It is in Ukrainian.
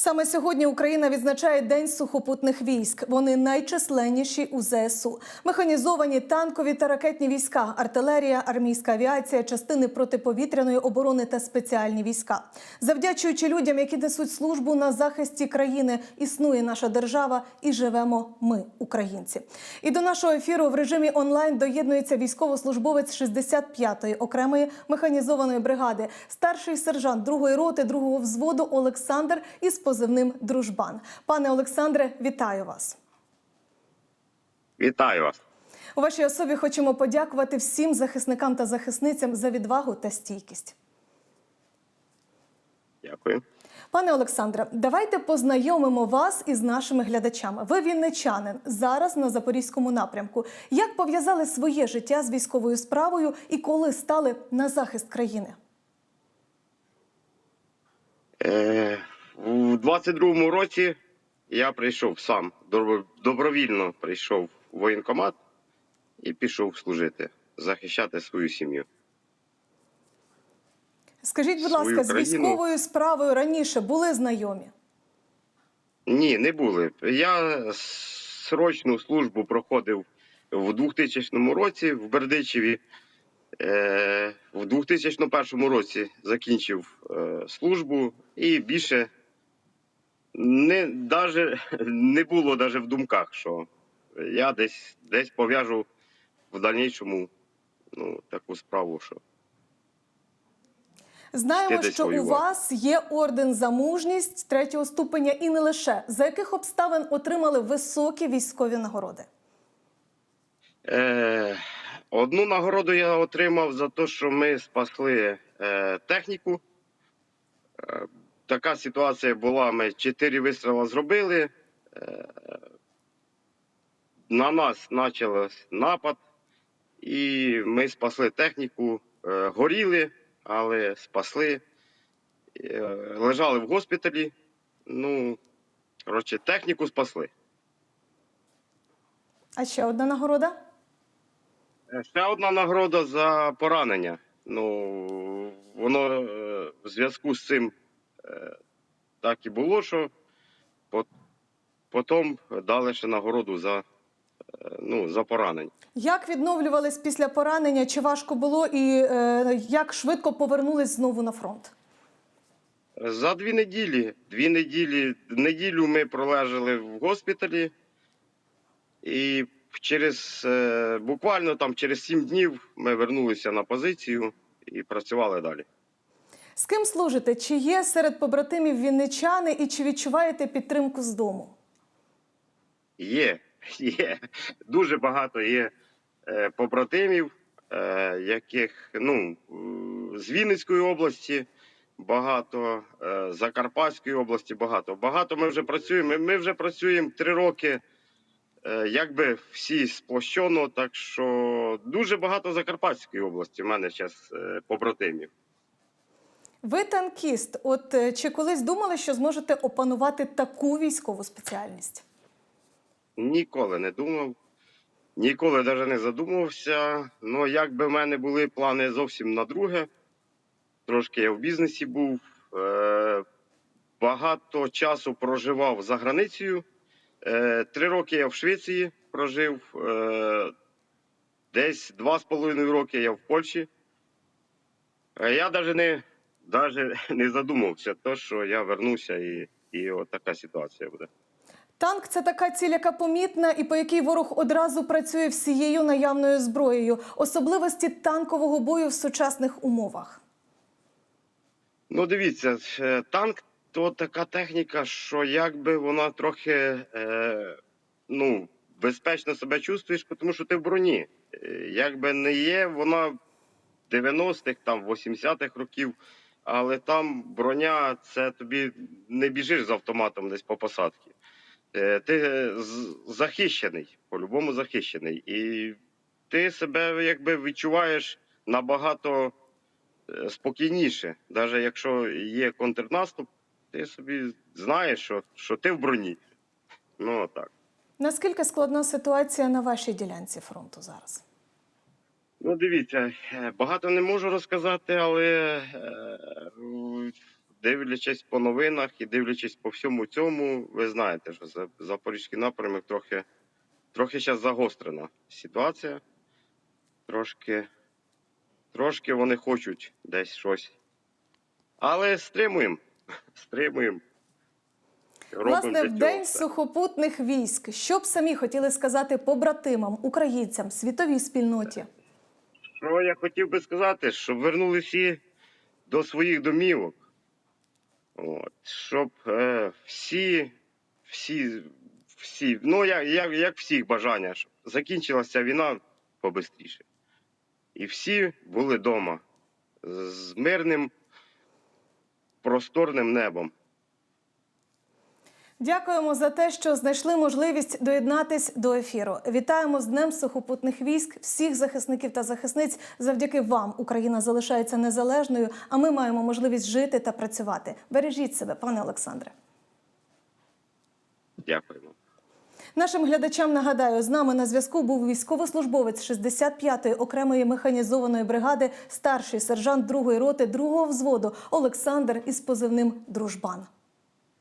Саме сьогодні Україна відзначає День сухопутних військ. Вони найчисленніші у ЗСУ. Механізовані танкові та ракетні війська, артилерія, армійська авіація, частини протиповітряної оборони та спеціальні війська. Завдячуючи людям, які несуть службу на захисті країни, існує наша держава і живемо ми, українці. І до нашого ефіру в режимі онлайн доєднується військовослужбовець 65-ї окремої механізованої бригади, старший сержант 2-ї роти 2-го взводу Олександр із позивним Дружбан. Пане Олександре, вітаю вас. Вітаю вас. У вашій особі хочемо подякувати всім захисникам та захисницям за відвагу та стійкість. Дякую. Пане Олександре, давайте познайомимо вас із нашими глядачами. Ви вінничанин зараз на запорізькому напрямку. Як пов'язали своє життя з військовою справою і коли стали на захист країни? Е, 22-му році я прийшов сам, добровільно прийшов у воєнкомат і пішов служити, захищати свою сім'ю. Скажіть, будь ласка, з військовою справою раніше були знайомі? Ні, не були. Я срочну службу проходив в 2000 році в Бердичеві. Е, в 2001 році закінчив е, службу і більше не, даже, не було даже в думках, що я десь, десь пов'яжу в дальнішому ну, таку справу, що Знаємо, що у вас є орден за мужність третього ступеня і не лише. За яких обставин отримали високі військові нагороди? Е, одну нагороду я отримав за те, що ми спасли е, техніку. Така ситуація була: ми чотири вистріли зробили. Е, на нас почався напад, і ми спасли техніку, е, горіли, але спасли. Е, лежали в госпіталі. Ну, коротше, техніку спасли. А ще одна нагорода? Ще одна нагорода за поранення. Ну, воно в зв'язку з цим так і було, що потім дали ще нагороду за, е, ну, за поранення. Як відновлювались після поранення? Чи важко було і е, як швидко повернулись знову на фронт? За дві неділі, дві неділі, неділю ми пролежали в госпіталі, і через е, буквально там через сім днів ми вернулися на позицію і працювали далі. З ким служите? Чи є серед побратимів вінничани і чи відчуваєте підтримку з дому? Є, є. Дуже багато є е, побратимів, е, яких ну, з Вінницької області багато, е, Закарпатської області багато. Багато ми вже працюємо. Ми, вже працюємо три роки, якби всі сплощено, так що дуже багато Закарпатської області. в мене зараз побратимів. Ви танкіст. От е, чи колись думали, що зможете опанувати таку військову спеціальність? Ніколи не думав, ніколи навіть не задумувався. Ну, якби в мене були плани зовсім на друге. Трошки я в бізнесі був. Е- багато часу проживав за границею. Е- три роки я в Швеції прожив. Десь два з половиною роки я в Польщі. Я навіть не, даже не задумався, то, що я вернуся і, і от така ситуація буде. Танк це така ціль, яка помітна і по якій ворог одразу працює всією наявною зброєю. Особливості танкового бою в сучасних умовах. Ну, дивіться, е, танк то така техніка, що якби вона трохи е, ну, безпечно себе чувствуєш, тому що ти в броні. Е, Якби не є, вона 90-х, там 80-х років, але там броня, це тобі не біжиш з автоматом десь по посадці. Е, Ти захищений, по-любому захищений. І ти себе якби відчуваєш набагато е, спокійніше. Навіть якщо є контрнаступ, ти собі знаєш, що, що ти в броні. Ну так. Наскільки складна ситуація на вашій ділянці фронту зараз? Ну, дивіться, е, багато не можу розказати, але е, дивлячись по новинах і дивлячись по всьому цьому, ви знаєте, що за Запорізький напрямок трохи, трохи зараз загострена ситуація. Трошки, трошки вони хочуть десь щось. Але стримуємо. Стримуємо. Власне, в день все. сухопутних військ, що б самі хотіли сказати побратимам, українцям, світовій спільноті? Що я хотів би сказати, щоб вернули всі до своїх домівок. От, щоб е, всі, всі, всі, ну як, як, як всіх бажання, щоб закінчилася війна побистріше. І всі були вдома з мирним, просторним небом. Дякуємо за те, що знайшли можливість доєднатись до ефіру. Вітаємо з Днем сухопутних військ всіх захисників та захисниць. Завдяки вам Україна залишається незалежною, а ми маємо можливість жити та працювати. Бережіть себе, пане Олександре. Дякуємо. Нашим глядачам нагадаю, з нами на зв'язку був військовослужбовець 65-ї окремої механізованої бригади, старший сержант 2-ї роти 2-го взводу Олександр із позивним Дружбан.